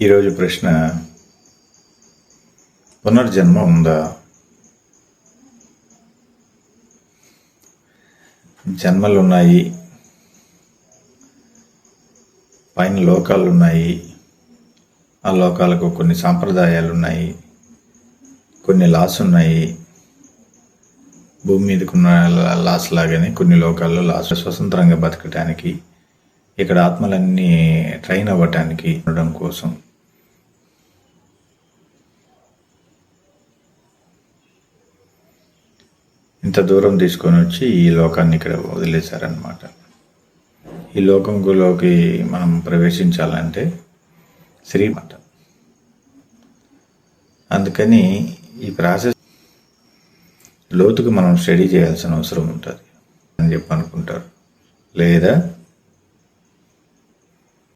ఈరోజు ప్రశ్న పునర్జన్మ ఉందా? జన్మలు ఉన్నాయి పైన లోకాలు ఉన్నాయి ఆ లోకాలకు కొన్ని సాంప్రదాయాలు ఉన్నాయి కొన్ని లాస్ ఉన్నాయి భూమి మీదకున్న లాస్ లాగానే కొన్ని లోకాల్లో లాస్ స్వతంత్రంగా బతకటానికి ఇక్కడ ఆత్మలన్నీ ట్రైన్ అవ్వటానికి ఉండడం కోసం ఇంత దూరం తీసుకొని వచ్చి ఈ లోకాన్ని ఇక్కడ వదిలేశారనమాట ఈ లోకంలోకి మనం ప్రవేశించాలంటే శ్రీమాట అందుకని ఈ ప్రాసెస్ లోతుకు మనం స్టడీ చేయాల్సిన అవసరం ఉంటుంది అని చెప్పి అనుకుంటారు లేదా